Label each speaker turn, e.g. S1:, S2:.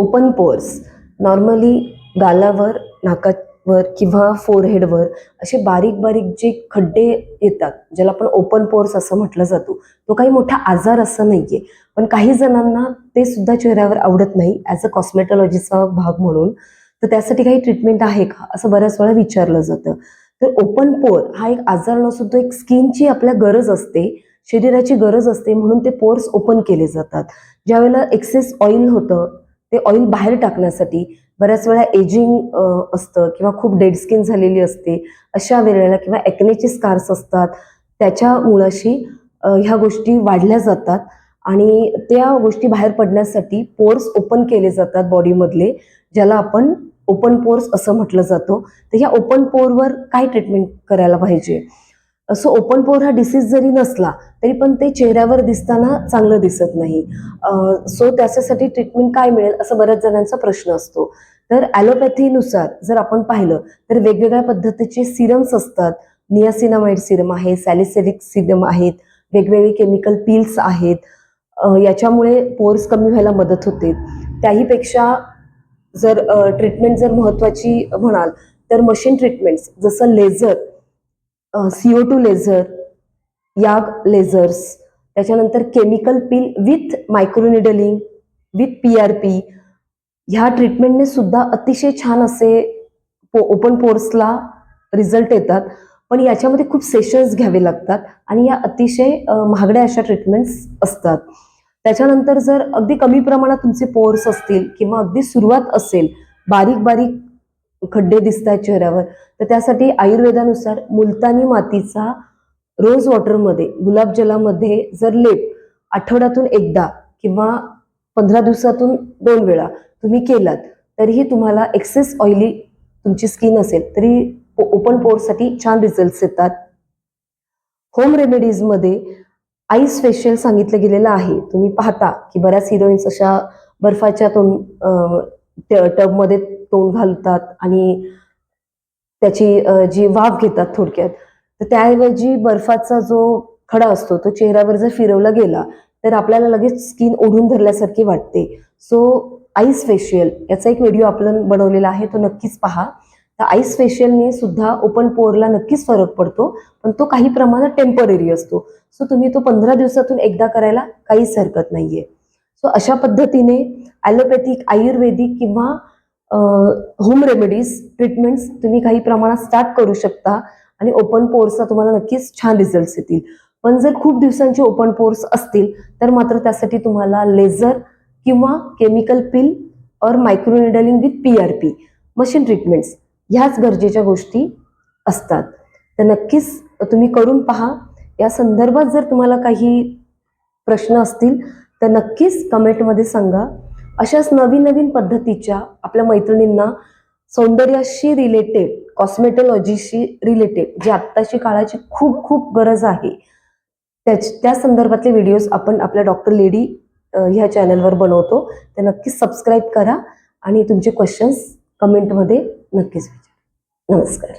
S1: Open pores normally गालावर नाकावर किंवा फोरहेडवर असे बारीक बारीक जे खड्डे येतात ज्याला आपण ओपन पोर्स असं म्हटलं जातो तो काही मोठा आजार असं नाही आहे पण काही जणांना ते सुद्धा चेहऱ्यावर आवडत नाही ॲज अ कॉस्मेटॉलॉजीचा भाग म्हणून. तर त्यासाठी काही ट्रीटमेंट आहे का? असं बऱ्याच वेळा विचारलं जातं. तर ओपन पोर हा एक आजार नसून तो एक स्किनची आपल्या गरज असते शरीराची गरज असते म्हणून ते पोर्स ओपन केले जातात. ज्यावेळेला एक्सेस ऑइल होतं ते ऑइल बाहेर टाकण्यासाठी बऱ्याच वेळा एजिंग असतं किंवा खूप डेड स्किन झालेली असते अशा वेळेला किंवा ॲक्नेचे स्कार्स असतात त्याच्या मुळाशी ह्या गोष्टी वाढल्या जातात आणि त्या गोष्टी बाहेर पडण्यासाठी पोर्स ओपन केले जातात बॉडीमधले ज्याला आपण ओपन पोर्स असं म्हटलं जातं. तर ह्या ओपन पोरवर काय ट्रीटमेंट करायला पाहिजे? असं ओपन पोर हा डिसीज जरी नसला तरी पण ते चेहऱ्यावर दिसताना चांगलं दिसत नाही. सो त्याच्यासाठी ट्रीटमेंट काय मिळेल असं बऱ्याच जणांचा प्रश्न असतो. तर ॲलोपॅथीनुसार जर आपण पाहिलं तर वेगवेगळ्या पद्धतीचे सिरम्स असतात. नियासिनामाइड सिरम आहे सॅलिसेरिक सिरम आहेत वेगवेगळे केमिकल पिल्स आहेत. याच्यामुळे पोर्स कमी व्हायला मदत होते. त्याहीपेक्षा जर ट्रीटमेंट जर महत्त्वाची म्हणाल तर मशीन ट्रीटमेंट्स जसं laser CO two laser YAG lasers त्याच्यानंतर chemical peel with microneedling with P R P ह्या ट्रीटमेंटने सुद्धा अतिशय छान असे पो ओपन पोर्सला रिझल्ट येतात. पण याच्यामध्ये खूप सेशन्स घ्यावे लागतात आणि या अतिशय महागड्या अशा ट्रीटमेंट्स असतात. त्याच्यानंतर जर अगदी कमी प्रमाणात तुमचे पोर्स असतील किंवा अगदी सुरुवात असेल बारीक बारीक खड्डे दिसत आहेत चेहऱ्यावर. तर त्यासाठी आयुर्वेदानुसार मुलतानी मातीचा रोज वॉटरमध्ये गुलाबजलामध्ये जर लेप आठवड्यातून एकदा किंवा पंधरा दिवसातून दोन वेळा तुम्ही केलात तरीही तुम्हाला एक्सेस ऑइली तुमची स्किन असेल तरी ओपन पोर्ससाठी छान रिझल्ट्स येतात. होम रेमेडीजमध्ये आईस फेशियल सांगितलं गेलेलं आहे. तुम्ही पाहता की बऱ्याच हिरोईन्स अशा बर्फाच्या तोंड टबमध्ये तोंड घालतात आणि त्याची जी वाफ घेतात थोडक्यात तर त्याऐवजी बर्फाचा जो खडा असतो तो चेहऱ्यावर जर फिरवला गेला तर आपल्याला लगेच स्किन ओढून धरल्यासारखी वाटते. सो आईस फेशियल याचा एक व्हिडिओ आपण बनवलेला आहे तो नक्कीच पहा. तर आईस फेशियलने सुद्धा ओपन पोअरला नक्कीच फरक पडतो पण तो काही प्रमाणात टेंपररी असतो. सो तुम्ही तो पंधरा दिवसातून एकदा करायला काहीच हरकत नाहीये. सो अशा पद्धतीने ॲलोपॅथिक आयुर्वेदिक किंवा होम रेमेडीज ट्रीटमेंट्स तुम्ही काही प्रमाणात स्टार्ट करू शकता आणि ओपन पोर्सचा तुम्हाला नक्कीच छान रिझल्ट्स येतील. पण जर खूप दिवसांचे ओपन पोर्स असतील तर मात्र त्यासाठी तुम्हाला लेझर किंवा केमिकल पिल और microneedling with P R P machine treatments ह्याच गरजेच्या गोष्टी असतात. तर नक्कीच तुम्ही करून पहा. या संदर्भात जर तुम्हाला काही प्रश्न असतील तर नक्कीच कमेंटमध्ये सांगा. अशाच नवीन नवीन पद्धतीच्या आपल्या मैत्रिणींना सौंदर्याशी रिलेटेड कॉस्मेटॉलॉजीशी रिलेटेड जी आत्ताची काळाची खूप खूप गरज आहे त्याच त्या संदर्भातले व्हिडिओज आपण आपल्या डॉक्टर लेडी ह्या चॅनलवर बनवतो. ते नक्कीच सबस्क्राईब करा आणि तुमचे क्वेश्चन्स कमेंटमध्ये नक्कीच विचारा. नमस्कार.